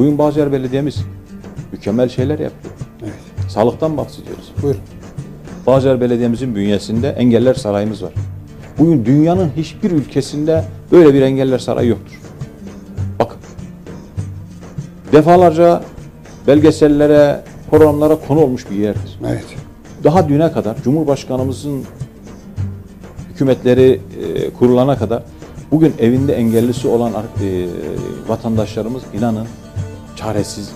Bugün Bağcılar Belediye'miz mükemmel şeyler yapıyor. Evet. Sağlıktan bahsediyoruz. Buyurun. Bağcılar Belediye'mizin bünyesinde Engeller Sarayımız var. Bugün dünyanın hiçbir ülkesinde böyle bir Engeller Sarayı yoktur. Bakın. Defalarca belgesellere, programlara konu olmuş bir yerdir. Evet. Daha düne kadar Cumhurbaşkanımızın hükümetleri e, kurulana kadar bugün evinde engellisi olan e, vatandaşlarımız inanın çaresiz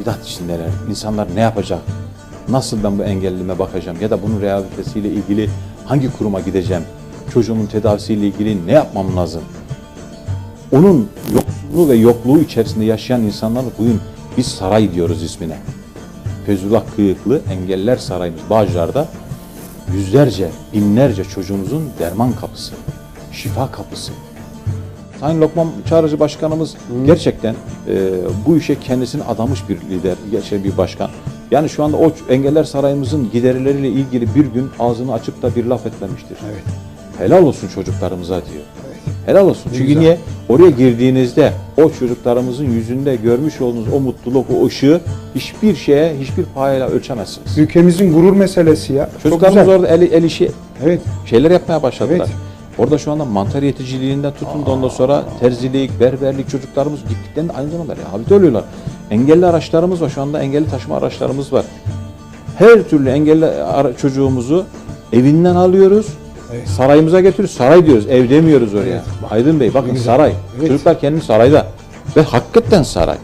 bidat içindeler. İnsanlar ne yapacak? Nasıl ben bu engellime bakacağım? Ya da bunun rehabilitesiyle ilgili hangi kuruma gideceğim? Çocuğumun tedavisiyle ilgili ne yapmam lazım? Onun yoksulluğu ve yokluğu içerisinde yaşayan insanlar bugün biz saray diyoruz ismine. Fezullah Kıyıklı Engeller Sarayımız Bağcılar'da yüzlerce, binlerce çocuğumuzun derman kapısı, şifa kapısı. Sayın Lokman Çağrıcı Başkanımız gerçekten e, bu işe kendisini adamış bir lider, gerçekten bir başkan. Yani şu anda o Engeller Sarayımızın giderileriyle ilgili bir gün ağzını açıp da bir laf etmemiştir. Evet. Helal olsun çocuklarımıza diyor. Evet. Helal olsun. Çünkü güzel. niye? Oraya girdiğinizde o çocuklarımızın yüzünde görmüş olduğunuz o mutluluk, o ışığı hiçbir şeye, hiçbir payla ölçemezsiniz. Ülkemizin gurur meselesi ya. Çok Çocuklarımız orada el, el işi Evet. şeyler yapmaya başladılar. Evet. Orada şu anda mantar yeticiliğinden tutun da ondan sonra terzilik, berberlik çocuklarımız gittiklerinde aynı zamanda rehabilite oluyorlar. Engelli araçlarımız var şu anda engelli taşıma araçlarımız var. Her türlü engelli çocuğumuzu evinden alıyoruz. Evet. Sarayımıza getiriyoruz. Saray diyoruz. Ev demiyoruz oraya. Evet. Aydın Bey bakın saray. Evet. Çocuklar kendi sarayda. Ve hakikaten saray.